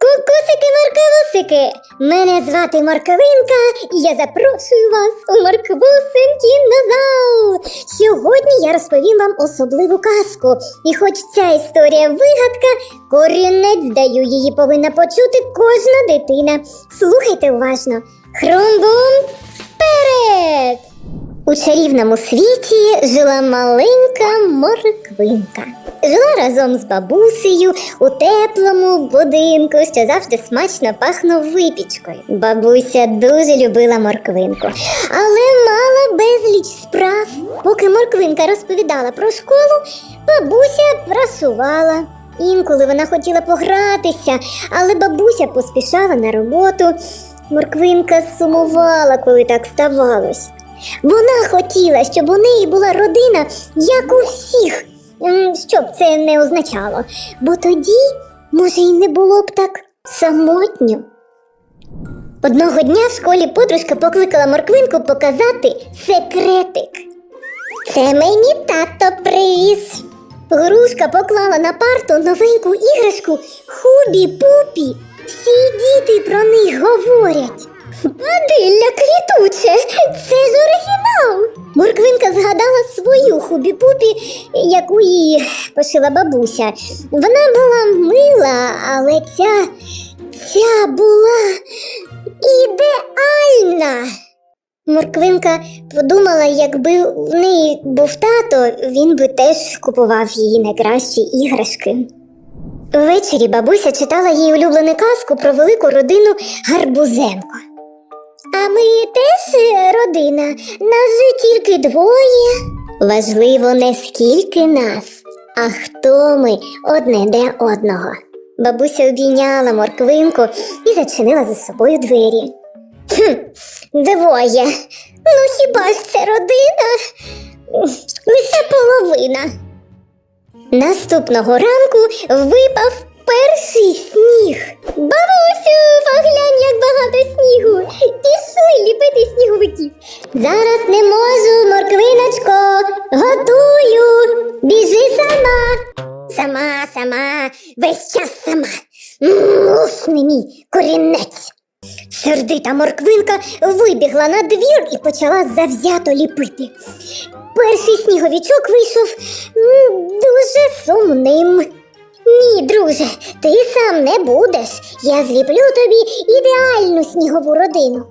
Кукусики морковусики! Мене звати Морковинка, і я запрошую вас у Морквусин кінозал. Сьогодні я розповім вам особливу казку. І хоч ця історія вигадка, корінець даю її повинна почути кожна дитина. Слухайте уважно. Хрум-бум вперед! У чарівному світі жила маленька морквинка. Жила разом з бабусею у теплому будинку, що завжди смачно пахнув випічкою. Бабуся дуже любила морквинку, але мала безліч справ. Поки морквинка розповідала про школу, бабуся прасувала. Інколи вона хотіла погратися, але бабуся поспішала на роботу. Морквинка сумувала, коли так ставалось. Вона хотіла, щоб у неї була родина, як у всіх, М, щоб це не означало, бо тоді, може, і не було б так самотньо. Одного дня в школі подружка покликала морквинку показати секретик. Це мені тато привіз. Грушка поклала на парту новеньку іграшку Хубі Пупі. Всі діти про них говорять. Адилля квітуче, це ж оригінал. Морквинка згадала свою хубі-пупі, яку їй пошила бабуся. Вона була мила, але ця, ця була ідеальна. Морквинка подумала, якби в неї був тато, він би теж купував її найкращі іграшки. Ввечері бабуся читала їй улюблену казку про велику родину Гарбузенко. А ми теж е, родина, нас же тільки двоє. Важливо не скільки нас, а хто ми одне для одного. Бабуся обійняла морквинку і зачинила за собою двері. Хм, двоє. Ну хіба ж це родина? Лише половина. Наступного ранку випав перший сніг. Зараз не можу, морквиночко, готую. Біжи сама. Сама, сама, весь час сама. Усни мій корінець. Сердита морквинка вибігла на двір і почала завзято ліпити. Перший сніговичок вийшов дуже сумним. Ні, друже, ти сам не будеш. Я зліплю тобі ідеальну снігову родину.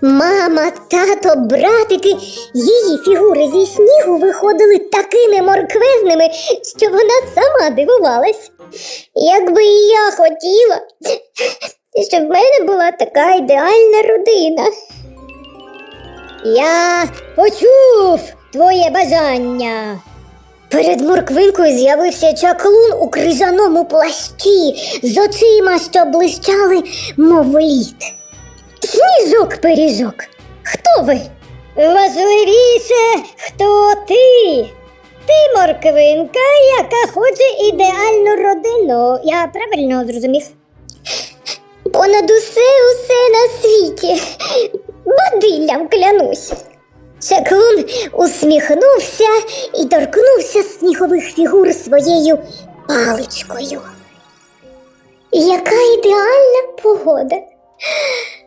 Мама, тато, братики, її фігури зі снігу виходили такими морквезними, що вона сама дивувалась. Якби і я хотіла, щоб в мене була така ідеальна родина. Я почув твоє бажання. Перед морквинкою з'явився чаклун у крижаному плащі з очима, що блищали, мов лід. Сніжок пиріжок. Хто ви? Важливіше, хто ти? Ти морквинка, яка хоче ідеальну родину. Я правильно зрозумів? Понад усе усе на світі. Бадиллям клянусь. Чаклун усміхнувся і торкнувся снігових фігур своєю паличкою. Яка ідеальна погода.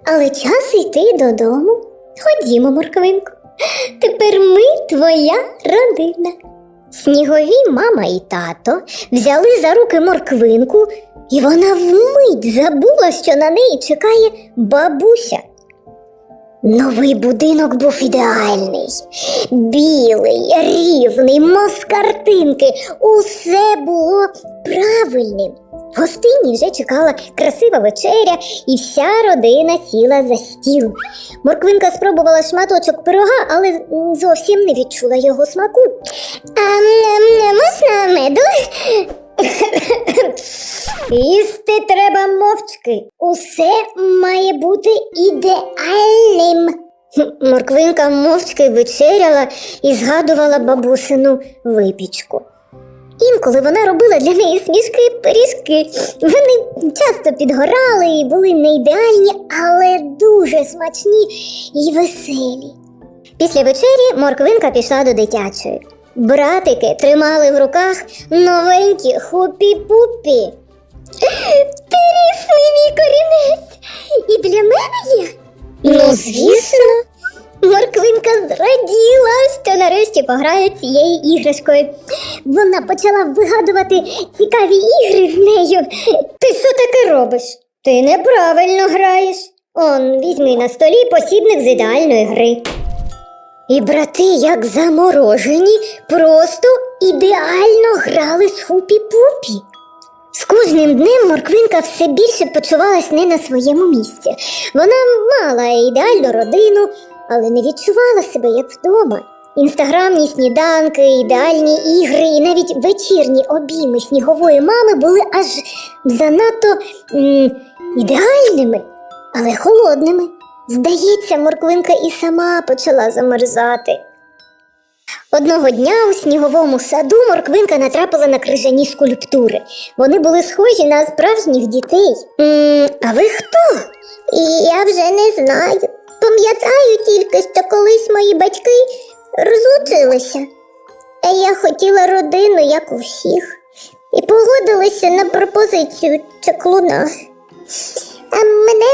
Але час йти додому. Ходімо, морквинко. Тепер ми твоя родина. Снігові мама і тато взяли за руки морквинку, і вона вмить забула, що на неї чекає бабуся. Новий будинок був ідеальний, білий, рівний, мов картинки. Усе було правильним. В гостині вже чекала красива вечеря, і вся родина сіла за стіл. Морквинка спробувала шматочок пирога, але зовсім не відчула його смаку. А можна меду? Їсти треба мовчки. Усе має бути ідеальним. Морквинка мовчки вечеряла і згадувала бабусину випічку. Інколи вона робила для неї смішки пиріжки. Вони часто підгорали і були не ідеальні, але дуже смачні і веселі. Після вечері морквинка пішла до дитячої. Братики тримали в руках новенькі хупі-пупі. Трісний мій корінець. І для мене є? Ну, звісно. Морквинка зраділа, що нарешті пограє цією іграшкою. Вона почала вигадувати цікаві ігри з нею. Ти що таке робиш? Ти неправильно граєш. Он, візьми на столі посібник з ідеальної гри. І брати, як заморожені, просто ідеально грали з хупі-пупі. З кожним днем морквинка все більше почувалась не на своєму місці. Вона мала ідеальну родину, але не відчувала себе як вдома. Інстаграмні сніданки, ідеальні ігри і навіть вечірні обійми снігової мами були аж занадто м, ідеальними, але холодними. Здається, морквинка і сама почала замерзати. Одного дня у сніговому саду морквинка натрапила на крижані скульптури. Вони були схожі на справжніх дітей. м а ви хто? Я вже не знаю. Пам'ятаю тільки, що колись мої батьки розлучилися. А я хотіла родину, як у всіх, і погодилася на пропозицію чаклуна. А мене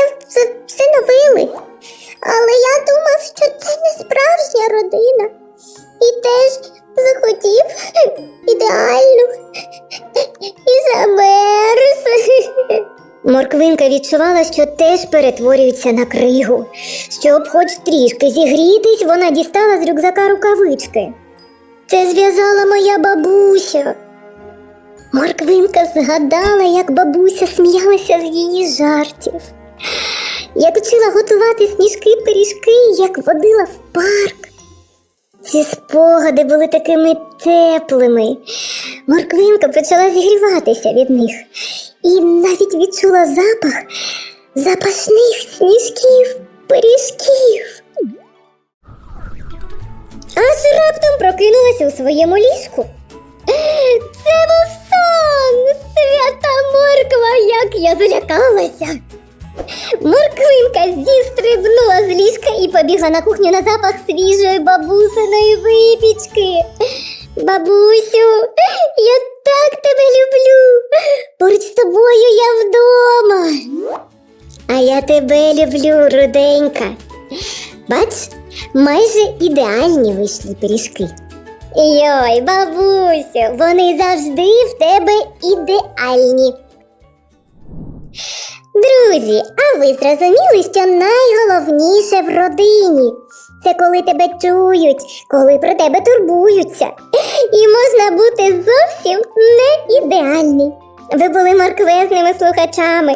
всиновили. Але я думав, що це не справжня родина. І теж захотів ідеальну і замерз. Морквинка відчувала, що теж перетворюється на кригу. Щоб хоч трішки зігрітись, вона дістала з рюкзака рукавички. Це зв'язала моя бабуся. Морквинка згадала, як бабуся сміялася з її жартів. Як вчила готувати сніжки пиріжки, як водила в парк. Ці спогади були такими теплими. Морквинка почала зігріватися від них і навіть відчула запах запашних сніжків, пиріжків. Аж раптом прокинулася у своєму ліжку. Це був сон! Свята морква, як я залякалася. Морквинка зістрибнула з ліжка і побігла на кухню на запах свіжої бабусиної випічки. Бабусю, я так тебе люблю. Поруч з тобою я вдома. А я тебе люблю, руденька. Бач, майже ідеальні вийшли пиріжки. Йой, бабусю, вони завжди в тебе ідеальні. Друзі, а ви зрозуміли, що найголовніше в родині це коли тебе чують, коли про тебе турбуються. І можна бути зовсім не ідеальний. Ви були морквезними слухачами.